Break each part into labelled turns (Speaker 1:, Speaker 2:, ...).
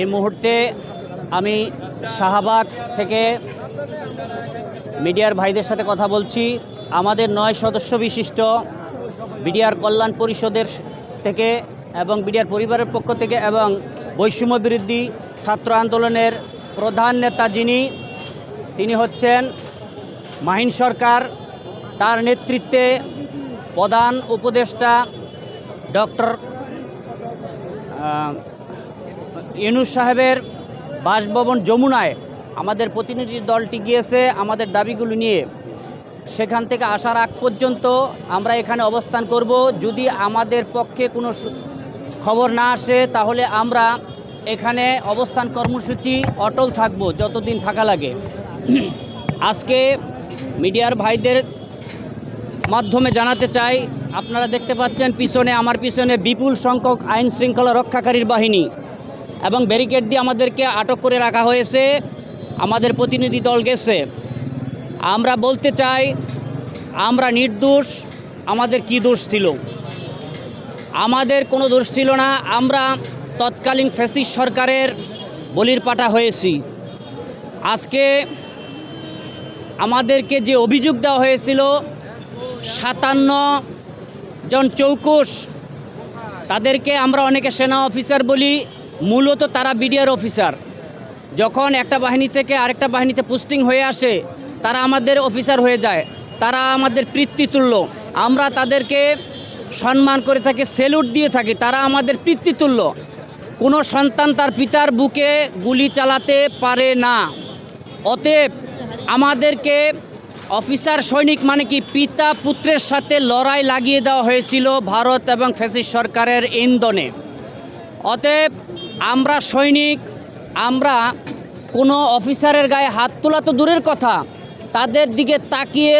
Speaker 1: এই মুহূর্তে আমি শাহবাগ থেকে মিডিয়ার ভাইদের সাথে কথা বলছি। আমাদের নয় সদস্য বিশিষ্ট বিডিআর কল্যাণ পরিষদের থেকে এবং বিডিআর পরিবারের পক্ষ থেকে এবং বৈষম্য বিরোধী ছাত্র আন্দোলনের প্রধান নেতা যিনি, তিনি হচ্ছেন মাহিন সরকার। তার নেতৃত্বে প্রধান উপদেষ্টা ডক্টর ইউনুস সাহেবের বাসভবন যমুনায় আমাদের প্রতিনিধি দলটি গিয়েছে আমাদের দাবিগুলো নিয়ে। সেখান থেকে আসার আগ পর্যন্ত আমরা এখানে অবস্থান করব। যদি আমাদের পক্ষে কোনো খবর না আসে, তাহলে আমরা এখানে অবস্থান কর্মসূচি অটল থাকব, যতদিন থাকা লাগে। আজকে মিডিয়ার ভাইদের মাধ্যমে জানাতে চাই, আপনারা দেখতে পাচ্ছেন পিছনে, আমার পিছনে বিপুল সংখ্যক আইন শৃঙ্খলা রক্ষাকারীর বাহিনী। এবং ব্যারিকেড দিয়ে আমাদেরকে আটক করে রাখা হয়েছে। আমাদের প্রতিনিধি দল গেছে। আমরা বলতে চাই, আমরা নির্দোষ, আমাদের কি দোষ ছিল? আমাদের কোনো দোষ ছিল না। আমরা তৎকালীন ফ্যাসিস্ট সরকারের বলির পাঠা হয়েছি। আজকে আমাদেরকে যে অভিযোগ দেওয়া হয়েছিল, সাতান্ন জন চৌকুশ তাদেরকে আমরা অনেকে সেনা অফিসার বলি মূলত তারা বিডিআর অফিসার। যখন একটা বাহিনী থেকে আরেকটা বাহিনীতে পোস্টিং হয়ে আসে, তারা আমাদের অফিসার হয়ে যায়। তারা আমাদের পিতৃতুল্য। আমরা তাদেরকে সম্মান করে থাকি, সেলুট দিয়ে থাকি, তারা আমাদের পিতৃতুল্য। কোনো সন্তান তার পিতার বুকে গুলি চালাতে পারে না। অতএব আমাদেরকে অফিসার সৈনিক মানে কি, পিতা পুত্রের সাথে লড়াই লাগিয়ে দেওয়া হয়েছিল ভারত এবং ফ্যাসিস্ট সরকারের ইন্ধনে। অতএব আমরা সৈনিক, আমরা কোনো অফিসারের গায়ে হাত তোলা তো দূরের কথা। তাদের দিকে তাকিয়ে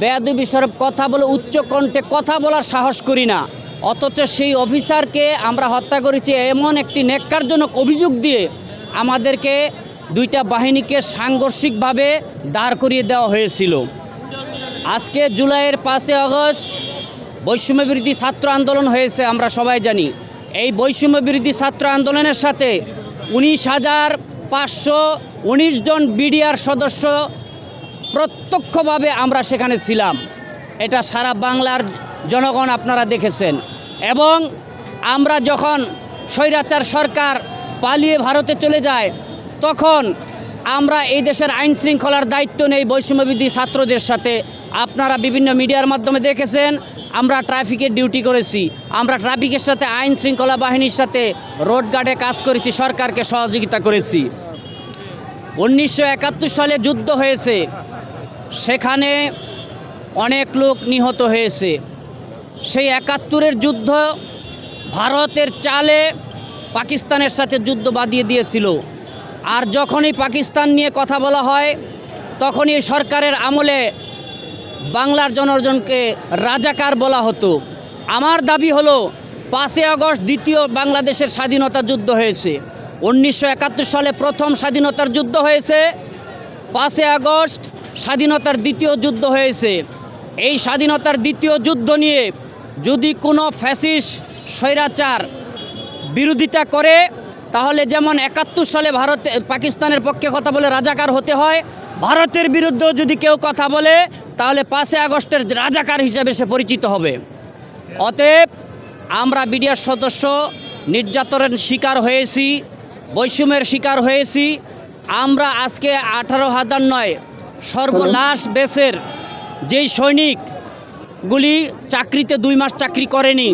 Speaker 1: বেয়াদবি স্বরূপ কথা বলে উচ্চ কণ্ঠে কথা বলার সাহস করি না। অথচ সেই অফিসারকে আমরা হত্যা করেছি এমন একটি নেককারজনক অভিযোগ দিয়ে আমাদেরকে দুইটা বাহিনীকে সাংঘর্ষিকভাবে দাঁড় করিয়ে দেওয়া হয়েছিল। আজকে জুলাইয়ের পাঁচই আগস্ট বৈষম্য বিরোধী ছাত্র আন্দোলন হয়েছে, আমরা সবাই জানি। এই বৈষম্য বিরোধী ছাত্র আন্দোলনের সাথে উনিশ হাজার পাঁচশো উনিশ জন বিডিআর সদস্য প্রত্যক্ষভাবে আমরা সেখানে ছিলাম। এটা সারা বাংলার জনগণ আপনারা দেখেছেন। এবং আমরা যখন স্বৈরাচার সরকার পালিয়ে ভারতে চলে যায়, তখন আমরা এই দেশের আইন শৃঙ্খলার দায়িত্ব নেই বৈষম্যবিধি ছাত্রদের সাথে। আপনারা বিভিন্ন মিডিয়ার মাধ্যমে দেখেছেন, আমরা ট্রাফিকের ডিউটি করেছি। আমরা ট্রাফিকের সাথে, আইন শৃঙ্খলা বাহিনীর সাথে রোড গার্ডে কাজ করেছি, সরকারকে সহযোগিতা করেছি। উনিশশো একাত্তর সালে যুদ্ধ হয়েছে। সেখানে অনেক লোক নিহত হয়েছে। সেই একাত্তরের যুদ্ধ ভারতের চালে পাকিস্তানের সাথে যুদ্ধ বাঁধিয়ে দিয়েছিল। আর যখনই পাকিস্তান নিয়ে কথা বলা হয়, তখনই সরকারের আমলে বাংলার জনগণকে রাজাকার বলা হতো। আমার দাবি হলো, পাঁচই আগস্ট দ্বিতীয় বাংলাদেশের স্বাধীনতা যুদ্ধ হয়েছে। উনিশশো একাত্তর সালে প্রথম স্বাধীনতার যুদ্ধ হয়েছে। পাঁচই আগস্ট স্বাধীনতার দ্বিতীয় যুদ্ধ হয়েছে। এই স্বাধীনতার দ্বিতীয় যুদ্ধ নিয়ে যদি কোনো ফ্যাসিস স্বৈরাচার বিরোধিতা করে তাহলে যেমন একাত্তর সালে ভারত পাকিস্তানের পক্ষে কথা বলে রাজাকার হতে হয়, ভারতের বিরুদ্ধেও যদি কেউ কথা বলে, তাহলে পাঁচই আগস্টের রাজাকার হিসেবে সে পরিচিত হবে। অতএব আমরা বিডিআর সদস্য, নির্যাতনের শিকার হয়েছি, বৈষম্যের শিকার হয়েছি। আমরা আজকে আঠারো হাজার নয়, সর্বনাশ বেসের যেই সৈনিকগুলি চাকরিতে দুই মাস চাকরি করেনি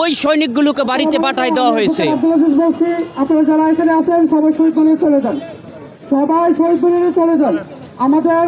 Speaker 1: ওই সৈনিকগুলোকে বাড়িতে পাঠায় দেওয়া হয়েছে।
Speaker 2: আপনারা যারা এখানে আছেন, সবাই শহীদ চলে যান। সবাই শহীদ চলে যান। আমাদের